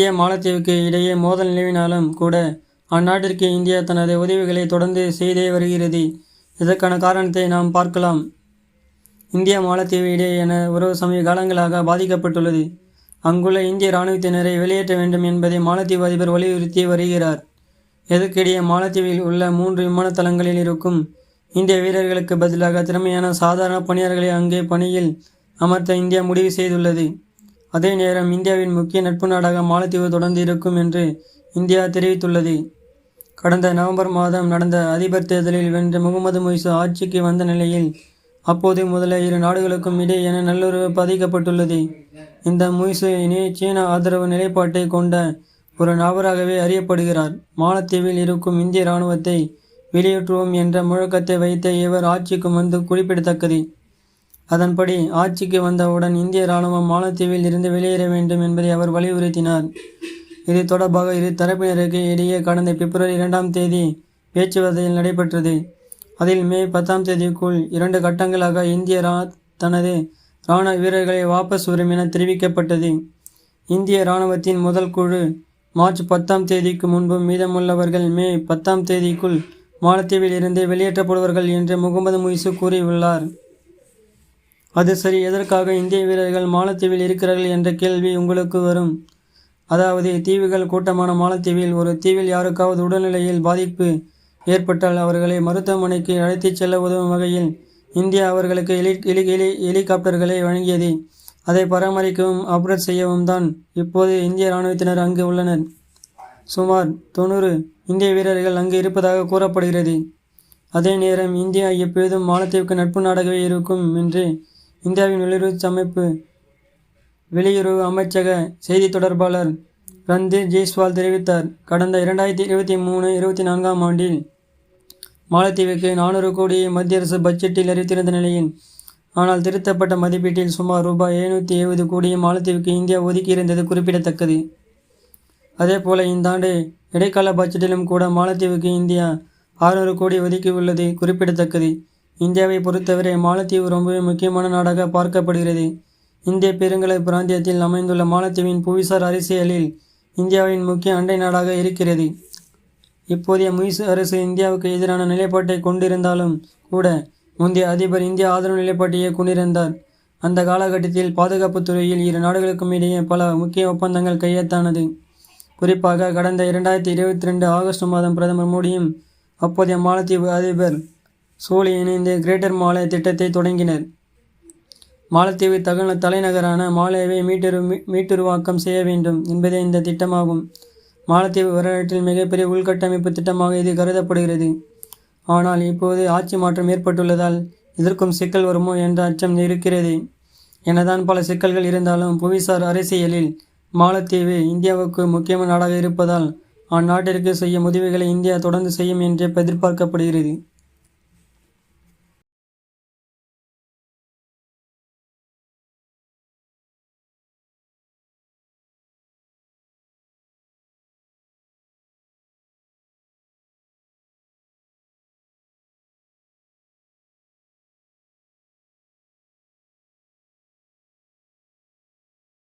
இந்திய மாலத்தீவுக்கு இடையே மோதல் நிலவினாலும் கூட அந்நாட்டிற்கு இந்தியா தனது உதவிகளை தொடர்ந்து செய்தே வருகிறது. இதற்கான காரணத்தை நாம் பார்க்கலாம். இந்தியா மாலத்தீவு இடையேயான உறவு சமீப காலங்களாக பாதிக்கப்பட்டுள்ளது. அங்குள்ள இந்திய இராணுவத்தினரை வெளியேற்ற வேண்டும் என்பதை மாலத்தீவு அதிபர் வலியுறுத்தி வருகிறார். இதற்கிடையே மாலத்தீவில் உள்ள மூன்று விமான தளங்களில் இருக்கும் இந்திய வீரர்களுக்கு பதிலாக திறமையான சாதாரண பணியாளர்களை அங்கே பணியில் அமர்த்த இந்தியா முடிவு செய்துள்ளது. அதே நேரம் இந்தியாவின் முக்கிய நட்பு நாடாக மாலத்தீவு தொடர்ந்து இருக்கும் என்று இந்தியா தெரிவித்துள்ளது. கடந்த நவம்பர் மாதம் நடந்த அதிபர் தேர்தலில் வென்ற முகமது மொய்சு ஆட்சிக்கு வந்த நிலையில் அப்போது முதல இரு நாடுகளுக்கும் இடையே என நல்லுறவு பாதிக்கப்பட்டுள்ளது. இந்த முய்சு இனி சீன ஆதரவு நிலைப்பாட்டை கொண்ட ஒரு நபராகவே அறியப்படுகிறார். மாலத்தீவில் இருக்கும் இந்திய இராணுவத்தை வெளியேற்றுவோம் என்ற முழக்கத்தை வைத்த இவர் ஆட்சிக்கு வந்து குறிப்பிடத்தக்கது. அதன்படி ஆட்சிக்கு வந்தவுடன் இந்திய இராணுவம் மாலத்தீவில் இருந்து வெளியேற வேண்டும் என்பதை அவர் வலியுறுத்தினார். இது தொடர்பாக இரு தரப்பினருக்கு இடையே கடந்த பிப்ரவரி இரண்டாம் தேதி பேச்சுவார்த்தையில் நடைபெற்றது. அதில் மே பத்தாம் தேதிக்குள் இரண்டு கட்டங்களாக இந்திய ரா தனது இராணுவ வீரர்களை வாபஸ் வரும் என தெரிவிக்கப்பட்டது. இந்திய இராணுவத்தின் முதல் குழு மார்ச் பத்தாம் தேதிக்கு முன்பு மீதமுள்ளவர்கள் மே பத்தாம் தேதிக்குள் மாலத்தீவில் இருந்து வெளியேற்றப்படுவார்கள் என்று முகமது முயசு கூறியுள்ளார். அது சரி எதற்காக இந்திய வீரர்கள் மாலத்தீவில் இருக்கிறார்கள் என்ற கேள்வி உங்களுக்கு வரும். அதாவது தீவுகள் கூட்டமான மாலத்தீவில் ஒரு தீவில் யாருக்காவது உடல்நிலையில் பாதிப்பு ஏற்பட்டால் அவர்களை மருத்துவமனைக்கு அழைத்துச் செல்ல உதவும் வகையில் இந்தியா அவர்களுக்கு ஹெலி ஹெலி ஹெலி ஹெலிகாப்டர்களை வழங்கியது. அதை பராமரிக்கவும் ஆப்ரேட் செய்யவும் தான் இப்போது இந்திய இராணுவத்தினர் அங்கு உள்ளனர். சுமார் தொண்ணூறு இந்திய வீரர்கள் அங்கு இருப்பதாக கூறப்படுகிறது. அதே நேரம் இந்தியா எப்போதும் மாலத்தீவுக்கு நட்பு நாடாகவே இருக்கும் என்று இந்தியாவின் வெளியுறவு அமைப்பு வெளியுறவு அமைச்சக செய்தி தொடர்பாளர் ரந்தீர் ஜெய்ஸ்வால் தெரிவித்தார். கடந்த இரண்டாயிரத்தி இருபத்தி மூணு இருபத்தி நான்காம் ஆண்டில் மாலத்தீவுக்கு நானூறு கோடியை மத்திய அரசு பட்ஜெட்டில் அறிவித்திருந்த நிலையில் ஆனால் திருத்தப்பட்ட மதிப்பீட்டில் சுமார் ரூபாய் எழுநூற்றி எழுபது கோடியை மாலத்தீவுக்கு இந்தியா ஒதுக்கியிருந்தது குறிப்பிடத்தக்கது. அதேபோல இந்த ஆண்டு இடைக்கால பட்ஜெட்டிலும் கூட மாலத்தீவுக்கு இந்தியா ஆறுநூறு கோடி ஒதுக்கியுள்ளது குறிப்பிடத்தக்கது. இந்தியாவை பொறுத்தவரை மாலத்தீவு ரொம்பவே முக்கியமான நாடாக பார்க்கப்படுகிறது. இந்திய பெருங்கலை பிராந்தியத்தில் அமைந்துள்ள மாலத்தீவின் புவிசார் அரசியலில் இந்தியாவின் முக்கிய அண்டை நாடாக இருக்கிறது. இப்போதைய முயசு அரசு இந்தியாவுக்கு எதிரான நிலைப்பாட்டை கொண்டிருந்தாலும் கூட முந்தைய அதிபர் இந்திய ஆதரவு நிலைப்பாட்டையே கொண்டிருந்தார் அந்த காலகட்டத்தில் பாதுகாப்புத் துறையில் இரு நாடுகளுக்கும் இடையே பல முக்கிய ஒப்பந்தங்கள் கையெழுத்தானது. குறிப்பாக கடந்த இரண்டாயிரத்தி இருபத்தி ரெண்டு ஆகஸ்ட் மாதம் பிரதமர் மோடியும் அப்போதைய மாலத்தீவு அதிபர் சோலி இணைந்து கிரேட்டர் மாலே திட்டத்தை தொடங்கினர். மாலத்தீவு தகன தலைநகரான மாலேவை மீட்டுரு மீட்டுருவாக்கம் செய்ய வேண்டும் என்பதே இந்த திட்டமாகும். மாலத்தீவு வரலாற்றில் மிகப்பெரிய உள்கட்டமைப்பு திட்டமாக இது கருதப்படுகிறது. ஆனால் இப்போது ஆட்சி மாற்றம் ஏற்பட்டுள்ளதால் இதற்கும் சிக்கல் வருமோ என்ற அச்சம் இருக்கிறது. எனதான் பல சிக்கல்கள் இருந்தாலும் புவிசார் அரசியலில் மாலத்தீவு இந்தியாவுக்கு முக்கியமான நாடாக இருப்பதால் அந்நாட்டிற்கு செய்யும் உதவிகளை இந்தியா தொடர்ந்து செய்யும் என்று எதிர்பார்க்கப்படுகிறது.